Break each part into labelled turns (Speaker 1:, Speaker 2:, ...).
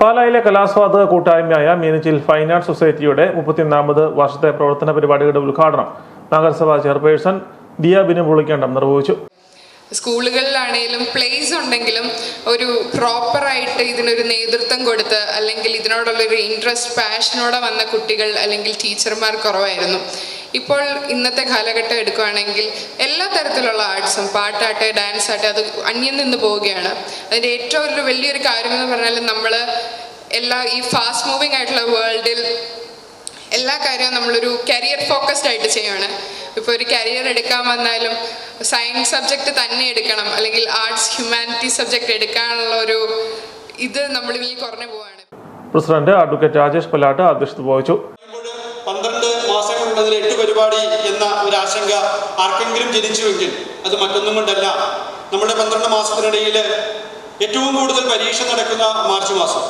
Speaker 1: പാലായിലെ കലാസ്വാദക കൂട്ടായ്മയായ Meenachil fine arts സൊസൈറ്റിയുടെ മുപ്പത്തിയൊന്നാമത് വർഷത്തെ പ്രവർത്തന പരിപാടിയുടെ ഉദ്ഘാടനം നഗരസഭാ ചെയർപേഴ്സൺ ദിയ ബിനു പുളിക്കണ്ടം നിർവഹിച്ചു.
Speaker 2: സ്കൂളുകളിലാണെങ്കിലും പ്ലേസ് ഉണ്ടെങ്കിലും ഒരു പ്രോപ്പറായിട്ട് ഇതിനൊരു നേതൃത്വം കൊടുത്ത് അല്ലെങ്കിൽ ഇതിനോടുള്ളൊരു ഇൻട്രസ്റ്റ് പാഷനോടെ വന്ന കുട്ടികൾ അല്ലെങ്കിൽ ടീച്ചർമാർ കുറവായിരുന്നു. ഇപ്പോൾ ഇന്നത്തെ കാലഘട്ടം എടുക്കുകയാണെങ്കിൽ എല്ലാ തരത്തിലുള്ള ആർട്സും പാട്ടാട്ടെ ഡാൻസ് ആട്ടെ അത് അന്യം നിന്ന് പോവുകയാണ്. അതിന്റെ ഏറ്റവും ഒരു വലിയൊരു കാര്യം എന്ന് പറഞ്ഞാൽ നമ്മൾ എല്ലാ ഈ ഫാസ്റ്റ് മൂവിങ് ആയിട്ടുള്ള വേൾഡിൽ എല്ലാ കാര്യവും നമ്മളൊരു കരിയർ ഫോക്കസ്ഡ് ആയിട്ട് ചെയ്യുകയാണ് ഇപ്പോൾ ഒരു കരിയർ എടുക്കാൻ വന്നാലും സയൻസ് സബ്ജക്റ്റ് തന്നെ എടുക്കണം. അല്ലെങ്കിൽ ആർട്സ് ഹ്യൂമാനിറ്റി സബ്ജക്റ്റ് എടുക്കാനുള്ള ഒരു ഇത് നമ്മളിൽ കുറഞ്ഞു പോവാണ്
Speaker 1: പ്രസിഡന്റ് അഡ്വക്കേറ്റ് രാജേഷ് പല്ലാട്ട് അധ്യക്ഷത വഹിച്ചു.
Speaker 3: മാസങ്ങളുള്ളതിൽ എട്ട് പരിപാടി എന്ന ഒരു ആശങ്ക ആർക്കെങ്കിലും ജനിച്ചുവെങ്കിൽ അത് മറ്റൊന്നും കൊണ്ടല്ല. നമ്മുടെ പന്ത്രണ്ട് മാസത്തിനിടയിൽ ഏറ്റവും കൂടുതൽ പരീക്ഷ നടക്കുന്ന മാർച്ച് മാസം.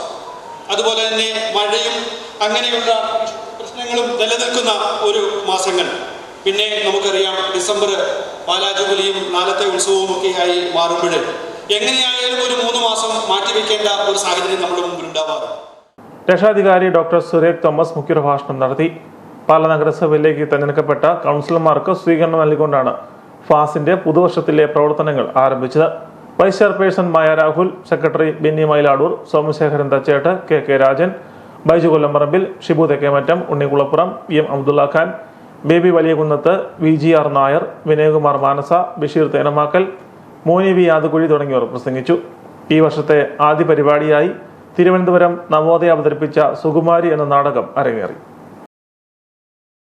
Speaker 3: അതുപോലെ തന്നെ മഴയും അങ്ങനെയുള്ള പ്രശ്നങ്ങളും നിലനിൽക്കുന്ന ഒരു മാസങ്ങൾ. പിന്നെ നമുക്കറിയാം ഡിസംബർ പാലാജുബലിയും നാലത്തെ ഉത്സവവും ഒക്കെ ആയി മാറുമ്പോൾ എങ്ങനെയായാലും ഒരു മൂന്ന് മാസം മാറ്റിവെക്കേണ്ട ഒരു സാഹചര്യം നമ്മുടെ മുമ്പിൽ ഉണ്ടാവാറുണ്ട്
Speaker 1: രക്ഷാധികാരി ഡോക്ടർ സുരേഖ് തോമസ് മുഖ്യപ്രഭാഷണം നടത്തി. പാല നഗരസഭയിലേക്ക് തെരഞ്ഞെടുക്കപ്പെട്ട കൗൺസിലർമാർക്ക് സ്വീകരണം നൽകിക്കൊണ്ടാണ് ഫാസിന്റെ പുതുവർഷത്തിലെ പ്രവർത്തനങ്ങൾ ആരംഭിച്ചത്. Vice chairperson Maya Rahul secretary Benny Mayiladoor Somasekharan Thachettu K K Rajan Baiju Kollamparambil Shibu Thekkemattam Unnikkulappuram V M Abdulla Khan Baby Valiyakunnath V G R Nair Vinayakumar Manasa Basheer Thenamakkal Moni V Yadukuzhi തുടങ്ങിയവർ പ്രസംഗിച്ചു. ഈ വർഷത്തെ ആദ്യ പരിപാടിയായി തിരുവനന്തപുരം നവോദയ അവതരിപ്പിച്ച സുകുമാരി എന്ന നാടകം അരങ്ങേറി.